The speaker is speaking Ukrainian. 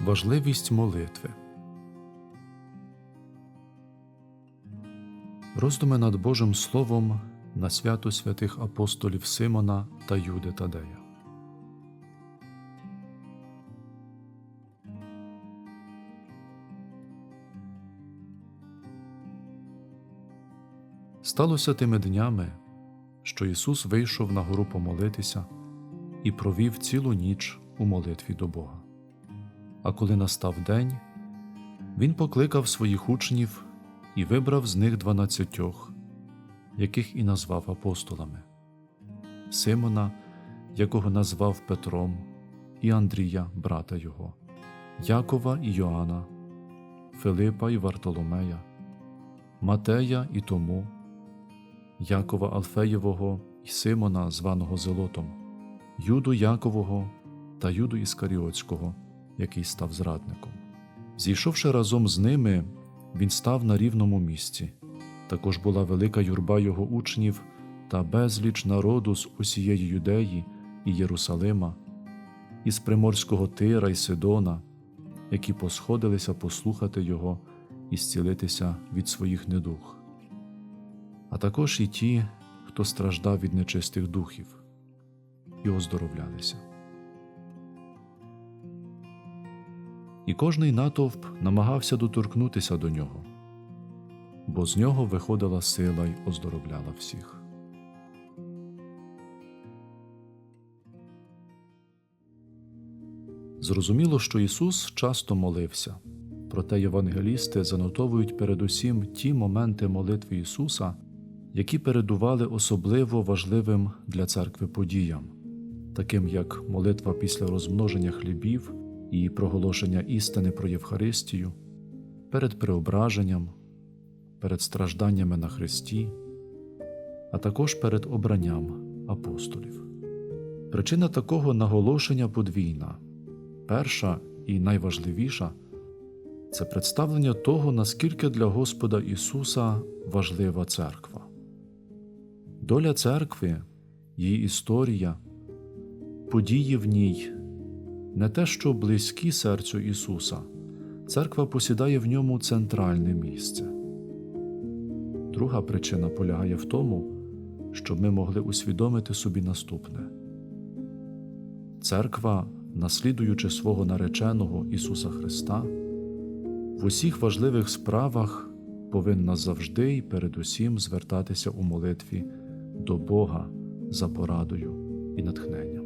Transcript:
Важливість молитви. Роздуми над Божим Словом на свято святих апостолів Симона та Юди Тадея. Сталося тими днями, що Ісус вийшов на гору помолитися і провів цілу ніч у молитві до Бога. А коли настав день, Він покликав своїх учнів і вибрав з них дванадцятьох, яких і назвав апостолами. Симона, якого назвав Петром, і Андрія, брата його, Якова і Йоанна, Филипа і Вартоломея, Матея і Тому, Якова Алфеєвого і Симона, званого Зелотом, Юду Якового та Юду Іскаріотського, який став зрадником. Зійшовши разом з ними, він став на рівному місці. Також була велика юрба його учнів та безліч народу з усієї Юдеї і Єрусалима, із приморського Тира й Сидона, які посходилися послухати його і зцілитися від своїх недух, а також і ті, хто страждав від нечистих духів, і оздоровлялися. І кожний натовп намагався доторкнутися до нього, бо з нього виходила сила й оздоровляла всіх. Зрозуміло, що Ісус часто молився, проте євангелісти занотовують передусім ті моменти молитви Ісуса, які передували особливо важливим для церкви подіям, таким як молитва після розмноження хлібів і проголошення істини про Євхаристію, перед преображенням, перед стражданнями на Христі, а також перед обранням апостолів. Причина такого наголошення подвійна. Перша і найважливіша це представлення того, наскільки для Господа Ісуса важлива церква. Доля церкви, її історія, події в ній не те, що близькі серцю Ісуса, церква посідає в ньому центральне місце. Друга причина полягає в тому, щоб ми могли усвідомити собі наступне. Церква, наслідуючи свого нареченого Ісуса Христа, в усіх важливих справах повинна завжди і передусім звертатися у молитві до Бога за порадою і натхненням.